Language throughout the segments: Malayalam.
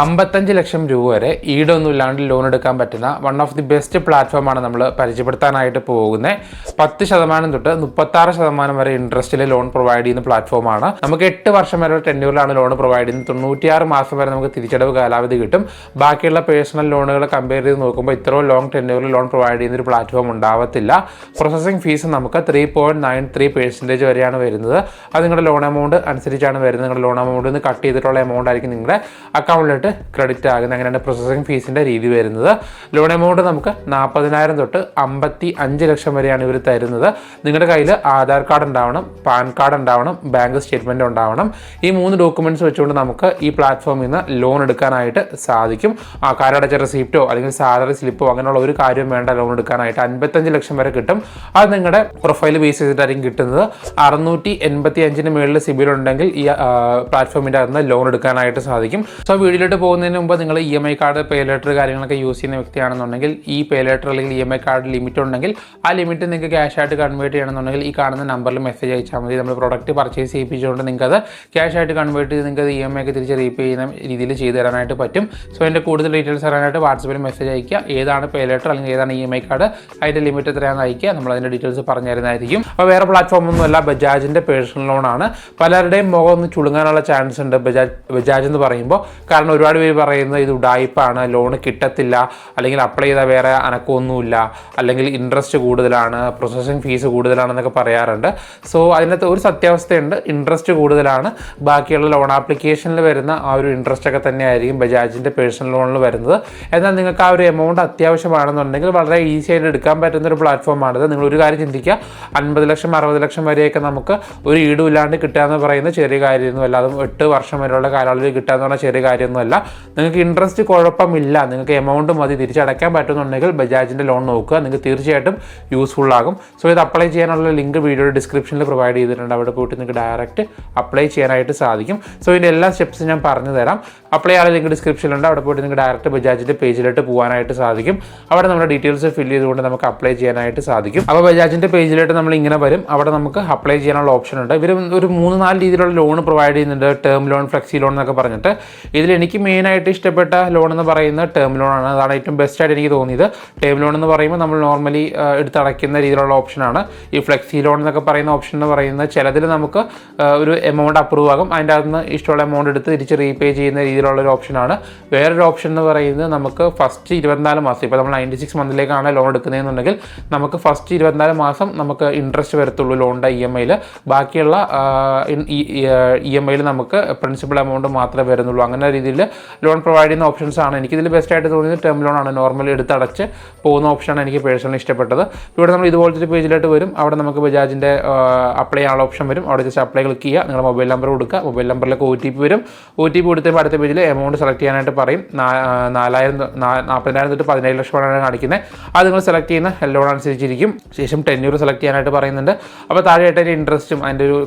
അമ്പത്തഞ്ച് ലക്ഷം രൂപ വരെ ഈടൊന്നും ഇല്ലാണ്ട് ലോൺ എടുക്കാൻ പറ്റുന്ന വൺ ഓഫ് ദി ബെസ്റ്റ് പ്ലാറ്റ്ഫോമാണ് നമ്മൾ പരിചയപ്പെടുത്താനായിട്ട് പോകുന്നത് പത്ത് ശതമാനം തൊട്ട് മുപ്പത്താറ് ശതമാനം വരെ ഇൻട്രസ്റ്റിൽ ലോൺ പ്രൊവൈഡ് ചെയ്യുന്ന പ്ലാറ്റ്ഫോമാണ് നമുക്ക് എട്ട് വർഷം വരെ ടെന്യൂറിലാണ് ലോൺ പ്രൊവൈഡ് ചെയ്യുന്നത്. തൊണ്ണൂറ്റിയാറ് മാസം വരെ നമുക്ക് തിരിച്ചടവ് കാലാവധി കിട്ടും. ബാക്കിയുള്ള പേഴ്സണൽ ലോണുകൾ കമ്പയർ ചെയ്ത് നോക്കുമ്പോൾ ഇത്രയും ലോങ് ടെന്യൂറിൽ ലോൺ പ്രൊവൈഡ് ചെയ്യുന്ന ഒരു പ്ലാറ്റ്ഫോം ഉണ്ടാവത്തില്ല. പ്രോസസ്സിംഗ് ഫീസ് നമുക്ക് three point nine three percentage വരെയാണ് വരുന്നത്. അത് നിങ്ങളുടെ ലോൺ എമൗണ്ട് അനുസരിച്ചാണ് വരുന്നത്. നിങ്ങളുടെ ലോൺ എമൗണ്ട് നിന്ന് കട്ട് ചെയ്തിട്ടുള്ള എമൗണ്ട് ആയിരിക്കും നിങ്ങളുടെ അക്കൗണ്ടിലോട്ട് ക്രെഡിറ്റ് ആകുന്ന അങ്ങനെയാണ് പ്രോസസ്സിംഗ് ഫീസിന്റെ രീതി വരുന്നത്? ലോൺ എമൗണ്ട് നമുക്ക് നാൽപ്പതിനായിരം തൊട്ട് അമ്പത്തി അഞ്ച് ലക്ഷം വരെയാണ് ഇവർ തരുന്നത്. നിങ്ങളുടെ കയ്യിൽ ആധാർ കാർഡ് ഉണ്ടാവണം പാൻ കാർഡ് ഉണ്ടാവണം ബാങ്ക് സ്റ്റേറ്റ്മെന്റ് ഉണ്ടാവണം. ഈ മൂന്ന് ഡോക്യുമെന്റ്സ് വെച്ചുകൊണ്ട് നമുക്ക് ഈ പ്ലാറ്റ്ഫോമിൽ നിന്ന് ലോൺ എടുക്കാനായിട്ട് സാധിക്കും. ആ കാരടച്ച റെസിപ്റ്റോ അല്ലെങ്കിൽ സാലറി സ്ലിപ്പോ അങ്ങനെയുള്ള ഒരു കാര്യവും വേണ്ട ലോൺ എടുക്കാനായിട്ട് അൻപത്തഞ്ച് ലക്ഷം വരെ കിട്ടും. അത് നിങ്ങളുടെ പ്രൊഫൈൽ ബേസ് ചെയ്തിട്ടായിരിക്കും കിട്ടുന്നത്. അറുന്നൂറ്റി എൺപത്തി അഞ്ചിന് മുകളിൽ സിബിൽ ഉണ്ടെങ്കിൽ ഈ പ്ലാറ്റ്ഫോമിന്റെ അകത്ത് ലോൺ എടുക്കാനായിട്ട് സാധിക്കും. സോ വീഡിയോയിലോട്ട് പോകുന്നതിന് മുമ്പ് നിങ്ങൾ E M I card pay letter കാര്യങ്ങളൊക്കെ യൂസ് ചെയ്യുന്ന വ്യക്തിയാണെന്നുണ്ടെങ്കിൽ ഈ പേ ലെറ്റർ അല്ലെങ്കിൽ E M I card limit ഉണ്ടെങ്കിൽ ആ ലിമിറ്റ് നിങ്ങൾക്ക് ക്യാഷ് ആയിട്ട് കൺവേർട്ട് ചെയ്യണമെന്നുണ്ടെങ്കിൽ ഈ കാണുന്ന നമ്പറിൽ മെസ്സേജ് അയച്ചാൽ മതി. നമ്മൾ പ്രൊഡക്റ്റ് പർച്ചേസ് ചെയ്യിപ്പിച്ചുകൊണ്ട് നിങ്ങൾക്കത് ക്യാഷ് ആയിട്ട് കൺവേർട്ട് ചെയ്ത് നിങ്ങൾക്ക് ഇ എം ഐ ഒക്കെ തിരിച്ച് റീപേ ചെയ്യുന്ന രീതിയിൽ ചെയ്തു തരാനായിട്ട് പറ്റും. സോ എന്റെ കൂടുതൽ ഡീറ്റെയിൽസ് അറിയാനായിട്ട് വാട്സപ്പിൽ മെസ്സേജ് അയക്കുക ഏതാണ് പേ ലെറ്റർ അല്ലെങ്കിൽ ഏതാണ് ഇ എം ഐ കാർഡ് അതിന്റെ ലിമിറ്റ് എത്രയാണെന്ന് അയക്കുക നമ്മൾ അതിന്റെ ഡീറ്റെയിൽസ് പറഞ്ഞു തരുന്നതായിരിക്കും. അപ്പോൾ വേറെ പ്ലാറ്റ്ഫോമൊന്നുമല്ല ബജാജിന്റെ പേഴ്സണൽ ലോണാണ് പലരുടെയും മുഖം ഒന്ന് ചുളുങ്ങാനുള്ള ചാൻസ് ഉണ്ട് ബജാജ് ബജാജ് എന്ന് പറയുമ്പോൾ. കാരണം ഒരുപാട് പേര് പറയുന്നത് ഇത് ഉടായ്പാണ് ലോൺ കിട്ടത്തില്ല അല്ലെങ്കിൽ അപ്ലൈ ചെയ്താൽ വേറെ അനക്കമൊന്നുമില്ല അല്ലെങ്കിൽ ഇൻട്രസ്റ്റ് കൂടുതലാണ് പ്രോസസ്സിങ് ഫീസ് കൂടുതലാണെന്നൊക്കെ പറയാറുണ്ട്. സോ അതിനകത്ത് ഒരു സത്യാവസ്ഥയുണ്ട് ഇൻട്രസ്റ്റ് കൂടുതലാണ്. ബാക്കിയുള്ള ലോൺ ആപ്ലിക്കേഷനിൽ വരുന്ന ആ ഒരു ഇൻട്രസ്റ്റ് ഒക്കെ തന്നെയായിരിക്കും ബജാജിന്റെ പേഴ്സണൽ ലോണിൽ വരുന്നത്. എന്നാൽ നിങ്ങൾക്ക് ആ ഒരു എമൗണ്ട് അത്യാവശ്യമാണെന്നുണ്ടെങ്കിൽ വളരെ ഈസി ആയിട്ട് എടുക്കാൻ പറ്റുന്ന ഒരു പ്ലാറ്റ്ഫോമാണിത് നിങ്ങൾ ഒരു കാര്യം ചിന്തിക്കുക അൻപത് ലക്ഷം അറുപത് ലക്ഷം വരെയൊക്കെ നമുക്ക് ഒരു ഈടുമില്ലാണ്ട് കിട്ടുക എന്ന് പറയുന്നത് ചെറിയ കാര്യമൊന്നുമല്ല. അതും എട്ട് വർഷം വരെയുള്ള കാലയളവിൽ കിട്ടുക എന്ന് പറഞ്ഞാൽ ചെറിയ കാര്യമൊന്നുമല്ല. നിങ്ങൾക്ക് ഇൻട്രസ്റ്റ് കുഴപ്പമില്ല. നിങ്ങൾക്ക് എമൗണ്ട് മതി. തിരിച്ചടയ്ക്കാൻ പറ്റുന്നുണ്ടെങ്കിൽ ബജാജിന്റെ ലോൺ നോക്കുക. നിങ്ങൾക്ക് തീർച്ചയായിട്ടും യൂസ്ഫുൾ ആകും. സോ ഇത് അപ്ലൈ ചെയ്യാനുള്ള ലിങ്ക് വീഡിയോയുടെ ഡിസ്ക്രിപ്ഷനിൽ പ്രൊവൈഡ് ചെയ്തിട്ടുണ്ട്. അവിടെ പോയിട്ട് നിങ്ങൾക്ക് ഡയറക്റ്റ് അപ്ലൈ ചെയ്യാനായിട്ട് സാധിക്കും. സോ ഇതിന്റെ എല്ലാ സ്റ്റെപ്സും ഞാൻ പറഞ്ഞു തരാം. അപ്ലൈ ചെയ്യാനുള്ള ലിങ്ക് ഡിസ്ക്രിപ്ഷനിലുണ്ട് അവിടെ പോയിട്ട് നിങ്ങൾക്ക് ഡയറക്റ്റ് ബജാജിന്റെ പേജിലോട്ട് പോകാനായിട്ട് സാധിക്കും. അവിടെ നമ്മുടെ ഡീറ്റെയിൽസ് ഫില്ല് ചെയ്തുകൊണ്ട് നമുക്ക് അപ്ലൈ ചെയ്യാനായിട്ട് സാധിക്കും. അപ്പോൾ ബജാജിന്റെ പേജിലോട്ട് നമ്മൾ ഇങ്ങനെ വരും. അവിടെ നമുക്ക് അപ്ലൈ ചെയ്യാനുള്ള ഓപ്ഷൻ ഉണ്ട്. ഇവർ ഒരു മൂന്ന് നാല് രീതിയിലുള്ള ലോൺ പ്രൊവൈഡ് ചെയ്യുന്നുണ്ട്. ടേം ലോൺ ഫ്ലെക്സി ലോൺ എന്നൊക്കെ പറഞ്ഞിട്ട്. ഇതിൽ എനിക്ക് മെയിനായിട്ട് ഇഷ്ടപ്പെട്ട ലോൺ എന്ന് പറയുന്നത് ടേം ലോൺ ആണ്. അതാണ് ഏറ്റവും ബെസ്റ്റ് ആയിട്ട് എനിക്ക് തോന്നിയത്. ടേം ലോൺ എന്ന് പറയുമ്പോൾ നമ്മൾ നോർമലി എടുത്തടയ്ക്കുന്ന രീതിയിലുള്ള ഓപ്ഷനാണ് ഈ ഫ്ലെക്സി ലോൺ എന്നൊക്കെ പറയുന്ന ഓപ്ഷൻ എന്ന് പറയുന്നത് ചിലതിൽ നമുക്ക് ഒരു എമൗണ്ട് അപ്രൂവ് ആകും. അതിന്റെ അകത്ത് നിന്ന് ഇഷ്ടമുള്ള എമൗണ്ട് എടുത്ത് തിരിച്ച് റീപേ ചെയ്യുന്ന രീതിയിലുള്ള ഒരു ഓപ്ഷനാണ് വേറൊരു ഓപ്ഷൻ എന്ന് പറയുന്നത് നമുക്ക് ഫസ്റ്റ് ഇരുപത്തിനാല് മാസം ഇപ്പോൾ നമ്മൾ നയന്റി സിക്സ് മന്തിലേക്കാണ് ലോൺ എടുക്കുന്നതെന്നുണ്ടെങ്കിൽ നമുക്ക് ഫസ്റ്റ് ഇരുപത്തിനാല് മാസം നമുക്ക് ഇൻട്രസ്റ്റ് വരത്തുള്ളൂ ലോണിന്റെ ഇ എം ഐയിൽ ബാക്കിയുള്ള ഇ എം ഐയിൽ നമുക്ക് പ്രിൻസിപ്പൽ എമൗണ്ട് മാത്രമേ വരുന്നുള്ളൂ. അങ്ങനെ രീതിയിൽ ലോൺ പ്രൊവൈഡ് ചെയ്യുന്ന ഓപ്ഷൻസ് ആണ്. എനിക്ക് ഇതിൽ ബെസ്റ്റ് ആയിട്ട് തോന്നിയത് ടേം ലോൺ ആണ്. നോർമലി എടുത്തടച്ച് പോകുന്ന ഓപ്ഷനാണ് എനിക്ക് പേഴ്സണലി ഇഷ്ടപ്പെട്ടത്. ഇവിടെ നമ്മൾ ഇതുപോലത്തെ ഒരു പേജിലോട്ട് വരും. അവിടെ നമുക്ക് ബജാജിന്റെ അപ്ലൈ ചെയ്യാനുള്ള ഓപ്ഷൻ വരും. അവിടെ ജസ്റ്റ് അപ്ലൈ ക്ലിക്ക് ചെയ്യുക. നിങ്ങളുടെ മൊബൈൽ നമ്പർ കൊടുക്കുക. മൊബൈൽ നമ്പറിലേക്ക് ഒ ടി പി വരും. ഒ ടി പി കൊടുത്തപ്പോൾ അടുത്ത പേജിൽ എമൗണ്ട് സെലക്ട് ചെയ്യാനായിട്ട് പറയും. നാലായിരം നാൽപ്പതിനായിരം തൊട്ട് പതിനേഴ് ലക്ഷമാണ് കാണിക്കുന്നത് അത് നിങ്ങൾ സെലക്ട് ചെയ്യുന്ന ലോൺ അനുസരിച്ചിരിക്കും. ശേഷം ടെന്യൂർ സെലക്ട് ചെയ്യാനായിട്ട് പറയുന്നുണ്ട്. അപ്പോൾ താഴെയായിട്ട് അതിന്റെ ഇൻട്രസ്റ്റും അതിന്റെ ഒരു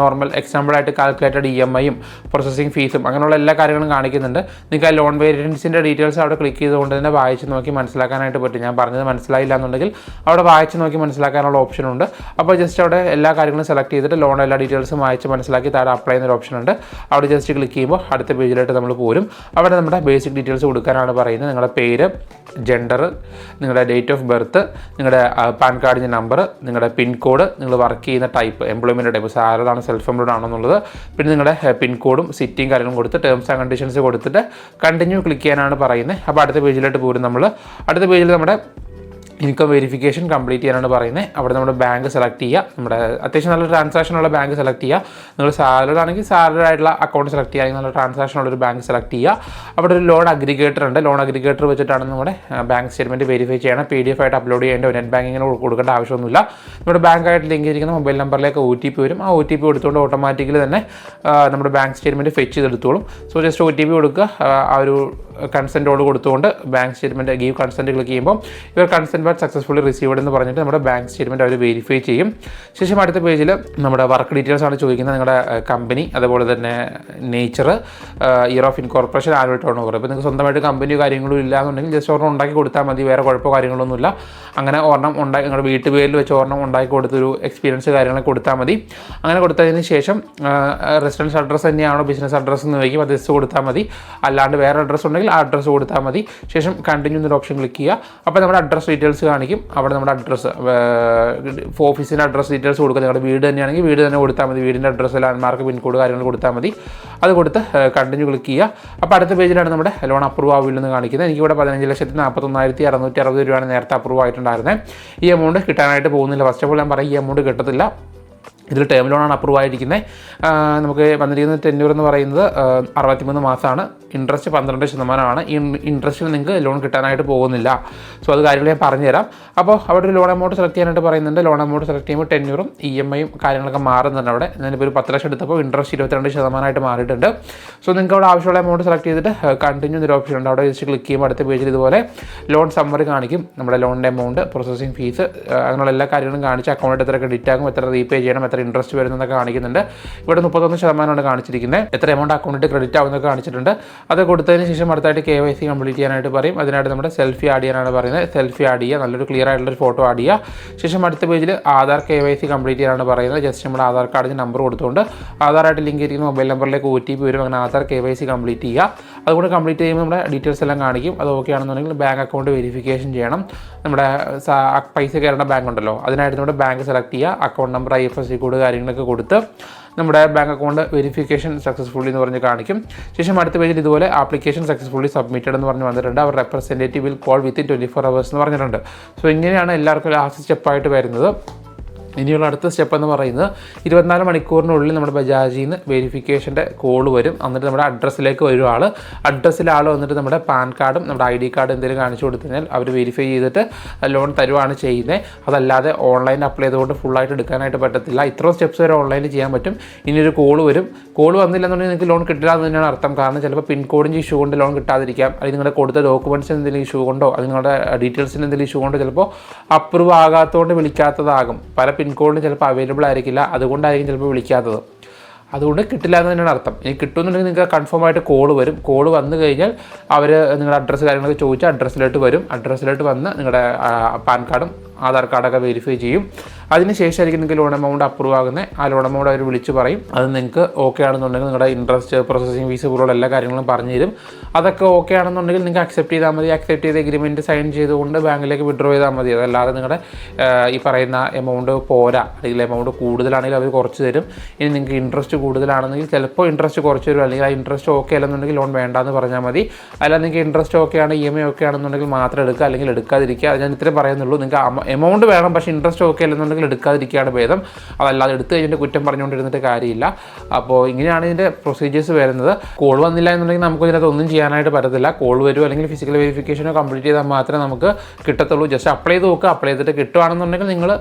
നോർമൽ എക്സാമ്പിളായിട്ട് കാൽക്കുലേറ്റഡ് ഇ എം ഐയും പ്രോസസ്സിംഗ് ഫീസും അങ്ങനെയുള്ള എല്ലാ കാര്യങ്ങളും കാണിക്കുന്നുണ്ട്. നിങ്ങൾക്ക് ആ ലോൺ വേരിയൻസിന്റെ ഡീറ്റെയിൽസ് അവിടെ ക്ലിക്ക് ചെയ്തുകൊണ്ട് തന്നെ വായിച്ച് നോക്കി മനസ്സിലാക്കാനായിട്ട് പറ്റും. ഞാൻ പറഞ്ഞത് മനസ്സിലായില്ല എന്നുണ്ടെങ്കിൽ അവിടെ വായിച്ച് നോക്കി മനസ്സിലാക്കാനുള്ള ഓപ്ഷൻ ഉണ്ട്. അപ്പോൾ ജസ്റ്റ് അവിടെ എല്ലാ കാര്യങ്ങളും സെലക്ട് ചെയ്തിട്ട് ലോൺ എല്ലാ ഡീറ്റെയിൽസും വായിച്ച് മനസ്സിലാക്കി താഴെ അപ്ലൈ ഒരു ഓപ്ഷൻ ഉണ്ട്. അവിടെ ജസ്റ്റ് ക്ലിക്ക് ചെയ്യുമ്പോൾ അടുത്ത പേജിലായിട്ട് നമ്മൾ പോരും. അവിടെ നമ്മുടെ ബേസിക് ഡീറ്റെയിൽസ് കൊടുക്കാനാണ് പറയുന്നത്. നിങ്ങളുടെ പേര് ജെൻഡർ നിങ്ങളുടെ ഡേറ്റ് ഓഫ് ബർത്ത് നിങ്ങളുടെ പാൻ കാർഡിന്റെ നമ്പർ നിങ്ങളുടെ പിൻകോഡ് നിങ്ങൾ വർക്ക് ചെയ്യുന്ന type employment type salary self employed ആണെന്നുള്ളത്. പിന്നെ നിങ്ങളുടെ പിൻകോഡും സിറ്റിയും കാര്യങ്ങളും കൊടുത്ത് ടേംസ് ആൻഡ് കണ്ടീഷൻസ് കൊടുത്തിട്ട് കണ്ടിന്യൂ ക്ലിക്ക് ചെയ്യാനാണ് പറയുന്നത്. അപ്പോൾ അടുത്ത പേജിലോട്ട് പോരും നമ്മൾ അടുത്ത പേജിൽ നമ്മുടെ ഇൻകം വെരിഫിക്കേഷൻ കംപ്ലീറ്റ് ചെയ്യാനാണ് പറയുന്നത് അവിടെ നമ്മുടെ ബാങ്ക് സെലക്ട് ചെയ്യുക നമ്മുടെ അത്യാവശ്യം നല്ല ട്രാൻസാക്ഷൻ ഉള്ള ബാങ്ക് സെലക്ട് ചെയ്യുക നിങ്ങൾ സാലറി ആണെങ്കിൽ സാലറി ആയിട്ടുള്ള അക്കൗണ്ട് സെലക്ട് ചെയ്യുക നല്ല ട്രാൻസാക്ഷൻ ഉള്ള ഒരു ബാങ്ക് സെലക്ട് ചെയ്യുക അവിടെ ഒരു ലോൺ അഗ്രിഗേറ്റർ ഉണ്ട്. ലോൺ അഗ്രിഗേറ്റർ വെച്ചിട്ടാണ് നമ്മുടെ ബാങ്ക് സ്റ്റേറ്റ്മെന്റ് വെരിഫൈ ചെയ്യണം. പി ഡി എഫ് ആയിട്ട് അപ്ലോഡ് ചെയ്യേണ്ട നെറ്റ് ബാങ്കിങ്ങിന് കൊടുക്കേണ്ട ആവശ്യമൊന്നുമില്ല. നമ്മുടെ ബാങ്കായിട്ട് ലിങ്ക് ചെയ്തിരിക്കുന്ന മൊബൈൽ നമ്പറിലേക്ക് ഒ ടി പി വരും. ആ ഒ ടി പി കൊടുത്തുകൊണ്ട് ഓട്ടോമാറ്റിക്കലി തന്നെ നമ്മുടെ bank statement fetch ചെയ്തെടുത്തോളും. So just O T P കൊടുക്കുക. ആ ഒരു കൺസെന്റോട് കൊടുത്തുകൊണ്ട് bank statement give consent click ചെയ്യുമ്പോൾ ഇവർ കൺസെന്റ് ബാറ്റ് സക്സസ്ഫുള്ളി റിസീവ്ഡ് എന്ന് പറഞ്ഞിട്ട് നമ്മുടെ ബാങ്ക് സ്റ്റേറ്റ്മെന്റ് അവർ വെരിഫൈ ചെയ്യും. ശേഷം അടുത്ത പേജിൽ നമ്മുടെ വർക്ക് ഡീറ്റെയിൽസ് ആണ് ചോദിക്കുന്നത് നിങ്ങളുടെ കമ്പനി അതുപോലെ തന്നെ nature year of incorporation annual turnover ഇപ്പോൾ നിങ്ങൾക്ക് സ്വന്തമായിട്ട് കമ്പനിയോ കാര്യങ്ങളോ ഇല്ല എന്നുണ്ടെങ്കിൽ ജസ്റ്റ് ഒരെണ്ണം ഉണ്ടാക്കി കൊടുത്താൽ മതി വേറെ കുഴപ്പമോ കാര്യങ്ങളൊന്നുമില്ല. അങ്ങനെ ഒരെണ്ണം ഉണ്ടാക്കി നിങ്ങളുടെ വീട്ടുപേരിൽ വെച്ച് ഒരെണ്ണം ഉണ്ടാക്കി കൊടുത്തൊരു എക്സ്പീരിയൻസ് കാര്യങ്ങൾ കൊടുത്താൽ മതി. അങ്ങനെ കൊടുത്തതിന് ശേഷം റെസിഡൻസ് അഡ്രസ്സ് തന്നെയാണോ ബിസിനസ് അഡ്രസ്സ് എന്ന് ചോദിക്കും അത് ജസ്റ്റ് കൊടുത്താൽ മതി. അല്ലാണ്ട് വേറെ അഡ്രസ്സ് ഉണ്ടെങ്കിൽ ആ അഡ്രസ്സ് കൊടുത്താൽ മതി. ശേഷം കണ്ടിന്യൂ എന്നൊരു ഓപ്ഷൻ ക്ലിക്ക് ചെയ്യുക. അപ്പോൾ നമ്മുടെ അഡ്രസ് ഡീറ്റെയിൽസ് കാണിക്കും. അവിടെ നമ്മുടെ അഡ്രസ്സ് ഓഫീസിന്റെ അഡ്രസ്സ് ഡീറ്റെയിൽസ് കൊടുക്കുക. നിങ്ങളുടെ വീട് തന്നെയാണെങ്കിൽ വീട് തന്നെ കൊടുത്താൽ മതി. വീടിന്റെ അഡ്രസ്സ് ലാൻഡ്മാർക്ക് പിൻകോഡ് കാര്യങ്ങൾ കൊടുത്താൽ മതി. അത് കൊടുത്ത് കണ്ടിന്യൂ ക്ലിക്ക് ചെയ്യുക. അപ്പോൾ അടുത്ത പേജിലാണ് നമ്മുടെ ലോൺ അപ്രൂവ് ആവില്ലെന്ന് കാണിക്കുന്നത്. എനിക്കിവിടെ പതിനഞ്ച് ലക്ഷത്തി നാൽപ്പത്തൊന്നായിരത്തി അറുന്നൂറ്റി അറുപത് രൂപയാണ് നേരത്തെ അപ്രൂവ് ആയിട്ടുണ്ടായിരുന്നത്. ഈ എമൗണ്ട് കിട്ടാനായിട്ട് പോകുന്നില്ല. ഫസ്റ്റ് ഓഫ് ഓൾ ഞാൻ പറയും ഈ എമൗണ്ട് കിട്ടത്തില്ല. ഇതിൽ ടേം ലോണാണ് അപ്രൂവ് ആയിരിക്കുന്നത് നമുക്ക് വന്നിരിക്കുന്ന ടെന്യൂർ എന്ന് പറയുന്നത് അറുപത്തിമൂന്ന് മാസമാണ് ഇൻട്രസ്റ്റ് പന്ത്രണ്ട് ശതമാനമാണ്. ഈ ഇൻട്രസ്റ്റിൽ നിങ്ങൾക്ക് ലോൺ കിട്ടാനായിട്ട് പോകുന്നില്ല. സോ അത് കാര്യങ്ങൾ ഞാൻ പറഞ്ഞുതരാം. അപ്പോൾ അവിടെ ഒരു ലോൺ എമൗണ്ട് സെലക്ട് ചെയ്യാനായിട്ട് പറയുന്നുണ്ട്. ലോൺ എമൗണ്ട് സെലക്ട് ചെയ്യുമ്പോൾ ടെന്യൂറും ഇ എം ഐയും കാര്യങ്ങളൊക്കെ മാറുന്നുണ്ട് അവിടെ. ഞാനിപ്പോൾ ഒരു പത്ത് ലക്ഷം എടുത്തപ്പോൾ ഇൻട്രസ്റ്റ് ഇരുപത്തിരണ്ട് ശതമാനമായിട്ട് മാറിയിട്ടുണ്ട്. സോ നിങ്ങൾക്ക് അവിടെ ആവശ്യമുള്ള എമൗണ്ട് സെലക്ട് ചെയ്തിട്ട് കണ്ടിന്യൂ എന്നൊരു ഓപ്ഷൻ ഉണ്ട്. അവിടെ ജസ്റ്റ് ക്ലിക്ക് ചെയ്യുമ്പോൾ അടുത്ത പേജിൽ ഇതുപോലെ ലോൺ സമ്മറി കാണിക്കും. നമ്മുടെ ലോണിന്റെ എമൗണ്ട് പ്രോസസ്സിംഗ് ഫീസ് അങ്ങനെയുള്ള എല്ലാ കാര്യങ്ങളും കാണിച്ച് അക്കൗണ്ട് എത്ര ക്രെഡിറ്റ് ആകും എത്ര റീപേ ചെയ്യണം എത്ര ഇൻട്രസ്റ്റ് വരുന്നതൊക്കെ കാണിക്കുന്നുണ്ട്. ഇവിടെ മുപ്പത്തൊന്ന് ശതമാനമാണ് കാണിച്ചിരിക്കുന്നത്. എത്ര എമൗണ്ട് അക്കൗണ്ടിൽ ക്രെഡിറ്റ് ആവുന്നതൊക്കെ കാണിച്ചിട്ടുണ്ട്. അത് കൊടുത്തതിന് ശേഷം അടുത്തായിട്ട് കെ വൈ സി കംപ്ലീറ്റ് ചെയ്യാനായിട്ട് പറയും. അതിനായിട്ട് നമ്മുടെ സെൽഫി ആഡ് ചെയ്യാനാണ് പറയുന്നത്. സെൽഫി ആഡ് ചെയ്യുക. നല്ലൊരു ക്ലിയർ ആയിട്ടുള്ള ഒരു ഫോട്ടോ ആഡ് ചെയ്യുക. ശേഷം അടുത്ത പേജിൽ Aadhaar K Y C complete ചെയ്യാനാണ് പറയുന്നത്. ജസ്റ്റ് നമ്മുടെ ആധാർ കാർഡിന് നമ്പർ കൊടുത്തുകൊണ്ട് ആധാറായിട്ട് ലിങ്ക് ചെയ്തിരിക്കുന്ന മൊബൈൽ നമ്പറിലേക്ക് ഒ ടി പി വരും. അങ്ങനെ Aadhaar K Y C complete ചെയ്യുക. അതുകൊണ്ട് കംപ്ലീറ്റ് ചെയ്യുമ്പോൾ നമ്മുടെ ഡീറ്റെയിൽസ് എല്ലാം കാണിക്കും. അത് ഓക്കെ ആണെന്നുണ്ടെങ്കിൽ ബാങ്ക് അക്കൗണ്ട് വെരിഫിക്കേഷൻ ചെയ്യണം. നമ്മുടെ പൈസ കയറേണ്ട ബാങ്ക് ഉണ്ടല്ലോ. അതിനായിട്ട് നമ്മുടെ ബാങ്ക് സെലക്ട് ചെയ്യുക. Account number I F S C code കാര്യങ്ങളൊക്കെ കൊടുത്ത് നമ്മുടെ ബാങ്ക് അക്കൗണ്ട് വെരിഫിക്കേഷൻ സക്സസ്ഫുള്ളി എന്ന് പറഞ്ഞ് കാണിക്കും. ശേഷം അടുത്ത പേജിൽ ഇതുപോലെ ആപ്ലിക്കേഷൻ സക്സസ്ഫുള്ളി സബ്മിറ്റഡ് എന്ന് പറഞ്ഞ് വന്നിട്ടുണ്ട്. അവർ representative will call within twenty four hours എന്ന് പറഞ്ഞിട്ടുണ്ട്. സോ ഇങ്ങനെയാണ് എല്ലാവർക്കും ലാസ്റ്റ് സ്റ്റെപ്പായിട്ട് വരുന്നത്. ഇനിയുള്ള അടുത്ത സ്റ്റെപ്പ് എന്ന് പറയുന്നത് ഇരുപത്തിനാല് മണിക്കൂറിനുള്ളിൽ നമ്മുടെ ബജാജിൽ നിന്ന് വെരിഫിക്കേഷന്റെ കോൾ വരും. എന്നിട്ട് നമ്മുടെ അഡ്രസ്സിലേക്ക് വരും ആൾ അഡ്രസ്സിൽ ആൾ വന്നിട്ട് നമ്മുടെ പാൻ കാർഡും നമ്മുടെ ഐ ഡി കാർഡ് എന്തെങ്കിലും കാണിച്ചു കൊടുത്തു കഴിഞ്ഞാൽ അവർ വെരിഫൈ ചെയ്തിട്ട് ലോൺ തരുവാണ് ചെയ്യുന്നത് അതല്ലാതെ ഓൺലൈൻ അപ്ലൈ ചെയ്തുകൊണ്ട് ഫുള്ളായിട്ട് എടുക്കാനായിട്ട് പറ്റത്തില്ല. ഇത്രയും സ്റ്റെപ്സ് വരെ ഓൺലൈനിൽ ചെയ്യാൻ പറ്റും. ഇനി ഒരു കോൾ വരും. കോൾ വന്നില്ലെന്നുണ്ടെങ്കിൽ നിങ്ങൾക്ക് ലോൺ കിട്ടില്ല എന്ന് തന്നെയാണ് അർത്ഥം. കാരണം ചിലപ്പോൾ പിൻകോഡിന്റെ ഇഷ്യൂ കൊണ്ട് ലോൺ കിട്ടാതിരിക്കാം. അല്ലെങ്കിൽ നിങ്ങളുടെ കൊടുത്ത ഡോക്യുമെന്റ്സിന് എന്തെങ്കിലും ഇഷ്യൂ കൊണ്ടോ അല്ലെങ്കിൽ നിങ്ങളുടെ ഡീറ്റെയിൽസിന് എന്തെങ്കിലും ഇഷ്യൂ കൊണ്ടോ ചിലപ്പോൾ അപ്രൂവ് ആകാത്തതുകൊണ്ട് വിളിക്കാത്തതാകും. പല പിൻകോഡിന് ചിലപ്പോൾ അവൈലബിൾ ആയിരിക്കില്ല. അതുകൊണ്ടായിരിക്കും ചിലപ്പോൾ വിളിക്കാത്തത്. അതുകൊണ്ട് കിട്ടില്ല എന്ന് തന്നെയാണ് അർത്ഥം. ഇനി കിട്ടുമെന്നുണ്ടെങ്കിൽ നിങ്ങൾക്ക് കൺഫേം ആയിട്ട് കോൾ വരും. കോൾ വന്നു കഴിഞ്ഞാൽ അവർ നിങ്ങളുടെ അഡ്രസ്സ് കാര്യങ്ങളൊക്കെ ചോദിച്ചാൽ അഡ്രസ്സിലോട്ട് വരും. അഡ്രസ്സിലോട്ട് വന്ന് നിങ്ങളുടെ പാൻ കാർഡും ആധാർ കാർഡൊക്കെ വെരിഫൈ ചെയ്യും. അതിനുശേഷമായിരിക്കും നിങ്ങൾക്ക് ലോൺ എമൗണ്ട് അപ്രൂവ് ആകുന്നത്. ആ ലോൺ എമൗണ്ട് അവർ വിളിച്ച് പറയും. അത് നിങ്ങൾക്ക് ഓക്കെ ആണെന്നുണ്ടെങ്കിൽ നിങ്ങളുടെ ഇൻട്രസ്റ്റ് പ്രോസസ്സിംഗ് ഫീസ് പോലുള്ള എല്ലാ കാര്യങ്ങളും പറഞ്ഞു തരും. അതൊക്കെ ഓക്കെ ആണെന്നുണ്ടെങ്കിൽ നിങ്ങൾക്ക് അക്സെപ്റ്റ് ചെയ്താൽ മതി. അക്സെപ്റ്റ് ചെയ്ത് എഗ്രിമെന്റ് സൈൻ ചെയ്തുകൊണ്ട് ബാങ്കിലേക്ക് വിഡ്രോ ചെയ്താൽ മതി. അതല്ലാതെ നിങ്ങളുടെ ഈ പറയുന്ന എമൗണ്ട് പോരാ. അല്ലെങ്കിൽ എമൗണ്ട് കൂടുതലാണെങ്കിൽ അവർ കുറച്ച് തരും. ഇനി നിങ്ങൾക്ക് ഇൻട്രസ്റ്റ് കൂടുതലാണെങ്കിൽ ചിലപ്പോൾ ഇൻട്രസ്റ്റ് കുറച്ച് തരും അല്ലെങ്കിൽ ആ ഇൻട്രസ്റ്റ് ഓക്കെ അല്ലെന്നുണ്ടെങ്കിൽ ലോൺ വേണ്ടാന്ന് പറഞ്ഞാൽ മതി. അല്ലാതെ നിങ്ങൾക്ക് ഇൻട്രസ്റ്റ് ഓക്കെ ആണ് ഇ എം ഐ ഓക്കെ ആണെന്നുണ്ടെങ്കിൽ മാത്രം എടുക്കുക. അല്ലെങ്കിൽ എടുക്കാതിരിക്കുക. അത് ഞാൻ ഇത്രയും പറയുന്നുള്ളൂ. നിങ്ങൾക്ക് എമൗണ്ട് വേണം പക്ഷേ ഇൻട്രസ്റ്റ് ഓക്കെ അല്ലെന്നുണ്ടെങ്കിൽ എടുക്കാതിരിക്കുകയാണ് ഭേദം. അതല്ലാതെ എടുത്തു കഴിഞ്ഞിട്ട് കുറ്റം പറഞ്ഞുകൊണ്ടിരുന്നിട്ട് കാര്യമില്ല. അപ്പോൾ ഇങ്ങനെയാണ് ഇതിന്റെ പ്രൊസീജിയേഴ്സ് വരുന്നത്. കോൾ വന്നില്ല എന്നുണ്ടെങ്കിൽ നമുക്ക് ഇതിനകത്ത് ഒന്നും ചെയ്യാനായിട്ട് പറ്റത്തില്ല. കോൾ വരുമോ അല്ലെങ്കിൽ ഫിസിക്കൽ വെരിഫിക്കേഷനോ കംപ്ലീറ്റ് ചെയ്താൽ മാത്രമേ നമുക്ക് കിട്ടത്തുള്ളൂ. ജസ്റ്റ് അപ്ലൈ ചെയ്ത് നോക്കുക അപ്ലൈ ചെയ്തിട്ട് കിട്ടുകയാണെന്നുണ്ടെങ്കിൽ നിങ്ങൾ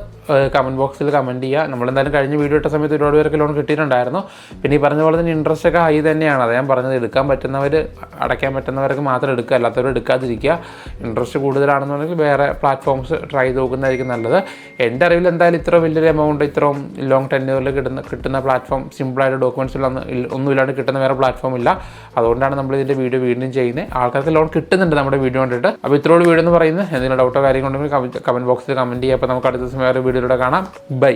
കമന്റ് ബോക്സിൽ കമന്റ് ചെയ്യുക നമ്മളെന്തായാലും കഴിഞ്ഞ വീഡിയോ ഇട്ട സമയത്ത് ഒരുപാട് പേർക്ക് ലോൺ കിട്ടിയിട്ടുണ്ടായിരുന്നു. പിന്നെ ഈ പറഞ്ഞ പോലെ തന്നെ ഇൻട്രസ്റ്റ് ഒക്കെ ഹൈ തന്നെയാണ്. അത് ഞാൻ പറഞ്ഞത്. എടുക്കാൻ പറ്റുന്നവർ അടയ്ക്കാൻ പറ്റുന്നവർക്ക് മാത്രം എടുക്കുക. അല്ലാത്തവർ എടുക്കാതിരിക്കുക. ഇൻട്രസ്റ്റ് കൂടുതലാണെന്നുണ്ടെങ്കിൽ വേറെ പ്ലാറ്റ്ഫോംസ് ട്രൈ ചെയ്ത് നോക്കുന്നതായിരിക്കും നല്ലത്. എന്റെ അറിവിൽ എന്തായാലും ഇത്ര വലിയൊരു എമൗണ്ട് ഇത്രയും ലോങ് ടെന്നൂറിൽ കിട്ടുന്ന കിട്ടുന്ന പ്ലാറ്റ്ഫോം സിമ്പിളായിട്ട് ഒന്നും ഇല്ലാണ്ട് കിട്ടുന്ന വേറെ പ്ലാറ്റ്ഫോം ഇല്ല. അതുകൊണ്ടാണ് നമ്മൾ ഇതിന്റെ വീഡിയോ വീണ്ടും ചെയ്യുന്നത്. ആൾക്കാർക്ക് ലോൺ കിട്ടുന്നുണ്ട് നമ്മുടെ വീഡിയോ കണ്ടിട്ട്. അപ്പോൾ ഇത്രയോട് വീഡിയോ എന്ന് പറയുന്നത്. എന്തെങ്കിലും ഡൗട്ടോ കാര്യങ്ങളുണ്ടെങ്കിൽ കമന്റ് ബോക്സിൽ കമന്റ് ചെയ്യുക അപ്പോൾ നമുക്ക് അടുത്ത ദിവസം വേറെ വീഡിയോയിലൂടെ കാണാം. ബൈ.